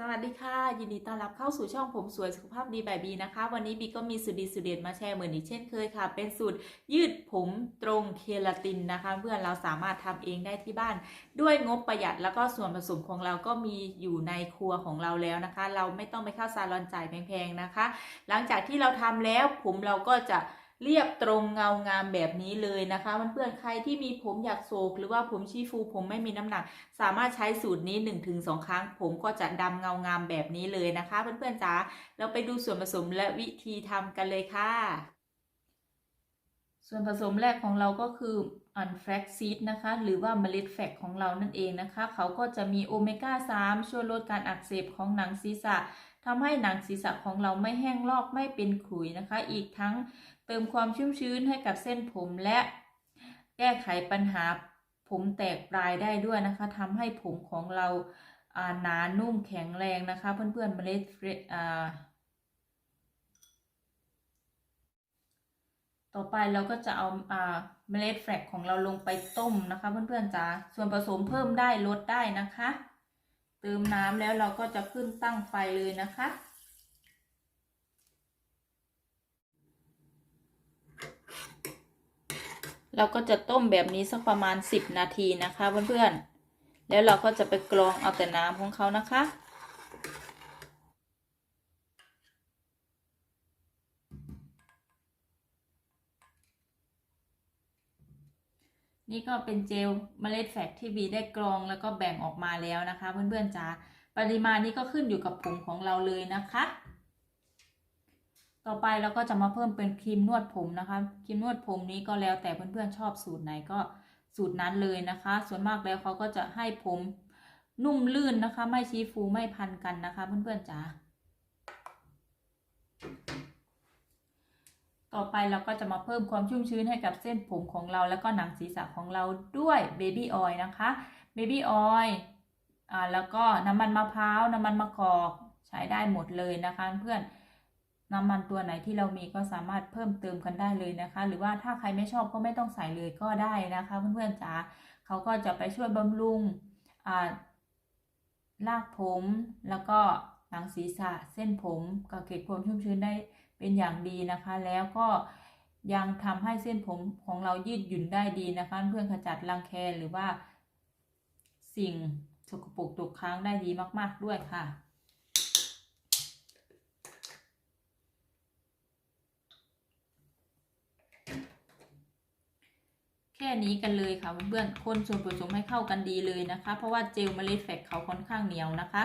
สวัสดีค่ะ ยินดีต้อนรับเข้าสู่ช่องผมสวยสุขภาพดีแบบบีนะคะ วันนี้บีก็มีสูตรดีสูตรเด็ดมาแชร์เหมือนอีกเช่นเคยค่ะ เป็นสูตรยืดผมตรงเคลาตินนะคะ เพื่อนเราสามารถทำเองได้ที่บ้าน ด้วยงบประหยัดแล้วก็ส่วนผสมของเราก็มีอยู่ในครัวของเราแล้วนะคะ เราไม่ต้องไปเข้าซาลอนจ่ายแพงๆนะคะ หลังจากที่เราทำแล้วผมเราก็จะ เรียบตรงเงางามแบบนี้เลยนะคะเพื่อนๆใครที่มีผมอยากโศกหรือว่าผมชี้ฟูผมไม่มีน้ำหนัก สามารถใช้สูตรนี้ 1-2 ครั้ง ผมก็จะดำเงางามแบบนี้เลยนะคะเพื่อนๆจ๋าเราไปดูส่วนผสมและวิธีทำกันเลยค่ะ ส่วนผสมแรกของเราก็คืออันแฟกซีดนะคะ หรือว่าเมล็ดแฟกของเรานั่นเองนะคะ เขาก็จะมีโอเมก้า 3 ช่วยลดการอักเสบของหนังศีรษะ ทำให้หนังศีรษะของเราไม่แห้งลอกไม่เป็นขุยนะคะ อีกทั้งเติมความชุ่มชื้นให้กับเส้นผมและแก้ไขปัญหาผมแตกปลายได้ด้วยนะคะทำให้ผมของเราหนานุ่มแข็งแรงนะคะ เพื่อนๆเมล็ดเฟรต่อไปเราก็จะเอาเมล็ดแฟลกของเราลงไปต้มนะคะ เพื่อนๆจ๋าส่วนผสมเพิ่มได้ลดได้นะคะ เติมน้ำแล้วเราก็จะขึ้นตั้งไฟเลยนะคะ เราก็จะต้มแบบนี้สักประมาณ 10 นาทีนะคะเพื่อนๆ แล้วเราก็จะไปกรองเอาแต่น้ำของเขานะคะ นี่ก็เป็นเจลเมล็ดแฟกที่บีได้กรองแล้วก็แบ่งออกมาแล้วนะคะ เพื่อนๆจ๋าปริมาณนี้ก็ขึ้นอยู่กับผมของเราเลยนะคะ ต่อไปเราก็จะมาเพิ่มเป็นครีมนวดผมนะคะครีมนวดผมนี้ก็แล้วแต่เพื่อนๆชอบสูตรไหนก็สูตรนั้นเลยนะคะ ส่วนมากแล้วเขาก็จะให้ผมนุ่มลื่นนะคะ ไม่ชี้ฟูไม่พันกันนะคะ เพื่อนๆจ๋า ต่อไปเราก็จะมาเพิ่มความชุ่มชื้นให้กับเส้นผมของเรา แล้วก็หนังศีรษะของเราด้วยเบบี้ออยล์นะคะเบบี้ออยล์อ่าแล้วก็น้ำมันมะพร้าวน้ำมันมะกอกใช้ได้หมดเลยนะคะเพื่อนน้ำมันตัวไหนที่เรามีก็สามารถเพิ่มเติมกันได้เลยนะคะ หรือว่าถ้าใครไม่ชอบก็ไม่ต้องใส่เลยก็ได้นะคะ เพื่อนๆจ๋าเขาก็จะไปช่วยบำรุงอ่ารากผมแล้วก็หนังศีรษะเส้นผมก็เก็บความชุ่มชื้นได้ เป็นอย่างดีนะคะ แล้วก็ยังทำให้เส้นผมของเรายืดหยุ่นได้ดีนะคะ เพื่อขจัดรังแคหรือว่า สิ่งสกปรกตกค้างได้ดีมาก ๆด้วยค่ะแค่นี้กันเลยค่ะเพื่อนๆคนส่วนผสมให้เข้ากันดีเลยนะคะ เพราะว่าเจลเมล็ดแฟกเขาค่อนข้างเหนียวนะคะ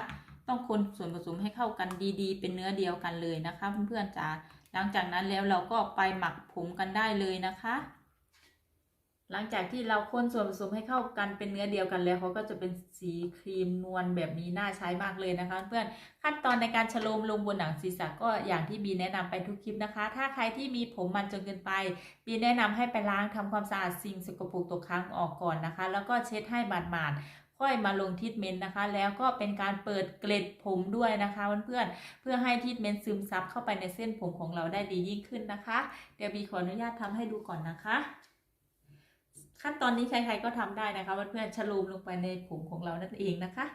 ต้องคนส่วนผสมให้เข้ากันดีๆ เป็นเนื้อเดียวกันเลยนะคะ เพื่อนๆจ๋าหลังจากนั้นแล้วเราก็ไปหมักผมกันได้เลยนะคะ หลังจากที่เราคนส่วนผสมให้เข้ากันเป็นเนื้อเดียวกันแล้วเขาก็จะเป็นสีครีมนวลแบบนี้น่าใช้มากเลยนะคะ เพื่อนขั้นตอนในการฉโลมลงบนหนังศีรษะก็อย่างที่บีแนะนำไปทุกคลิปนะคะ ถ้าใครที่มีผมมันจนเกินไปบีแนะนำให้ไปล้างทำความสะอาดสิ่งสกปรกตกค้างออกก่อนนะคะ แล้วก็เช็ดให้หมาดๆ ค่อยมาลงทิทเมนต์นะคะ แล้วก็เป็นการเปิดเกล็ดผมด้วยนะคะเพื่อนๆเพื่อให้ทิทเมนต์ซึมซับเข้าไปในเส้นผมของเราได้ดียิ่งขึ้นนะคะ เดี๋ยวบีขออนุญาตทำให้ดูก่อนนะคะ ขั้นตอนนี้ใครๆก็ทำได้นะคะเพื่อนๆฉลูมลงไปในผมของเรานั่นเองนะคะ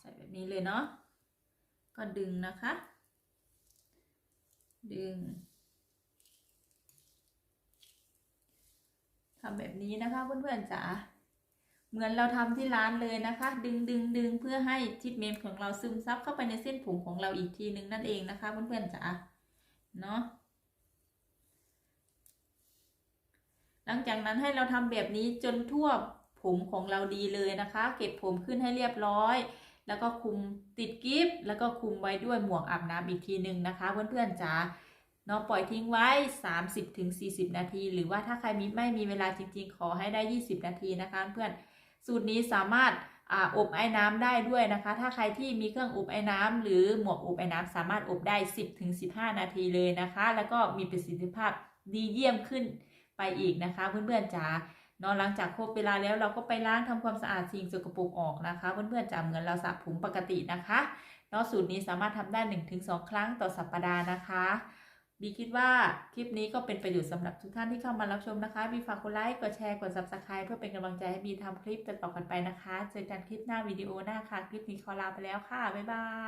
ใส่แบบนี้เลยเนาะก็ดึงนะคะ ดึง ทำแบบนี้นะคะเพื่อนๆจ๋าเหมือนเราทำที่ร้านเลยนะคะ ดึงดึงดึงเพื่อให้ทิทเมนต์ของเราซึมซับเข้าไปในเส้นผมของเราอีกทีหนึ่งนั่นเองนะคะเพื่อนๆจ๋าเนาะหลังจากนั้นให้เราทำแบบนี้จนทั่วผมของเราดีเลยนะคะ เก็บผมขึ้นให้เรียบร้อย แล้วก็คุมติดกิฟต์แล้วก็คุมไว้ด้วยหมวกอาบน้ำอีกทีหนึ่งนะคะ เพื่อนๆจ๋า เนาะปล่อยทิ้งไว้ 30-40 นาที หรือว่าถ้าใครมีไม่มีเวลาจริงๆ ขอให้ได้ 20 นาทีนะคะเพื่อนสูตรนี้สามารถออบไอ้น้ำได้ด้วยนะคะ ถ้าใครที่มีเครื่องอบไอ้น้ำหรือหมวกอบไอ้น้ำสามารถอบได้ 10-15 นาทีเลยนะคะ แล้วก็มีประสิทธิภาพดีเยี่ยมขึ้นไปอีกนะคะ เพื่อนๆจ๋าเนอนหลังจากครบเวลาแล้วเราก็ไปล้างทำความสะอาดสิ่งสกปรกออกนะคะ เพื่อนๆจ๋าเหมือนเราสระผมปกตินะคะเนาะสูตรนี้สามารถทำได้ 1-2 ครั้งต่อสัปดาห์นะคะ บีคิดว่าคลิปนี้ก็เป็นประโยชน์สำหรับทุกท่านที่เข้ามารับชมนะคะบีฝากกดไลค์ กดแชร์ กด subscribe เพื่อเป็นกำลังใจให้บีทำคลิปต่อๆกันไปนะคะ เจอกันคลิปหน้าวิดีโอหน้าค่ะ คลิปนี้ขอลาไปแล้วค่ะ บ๊ายบาย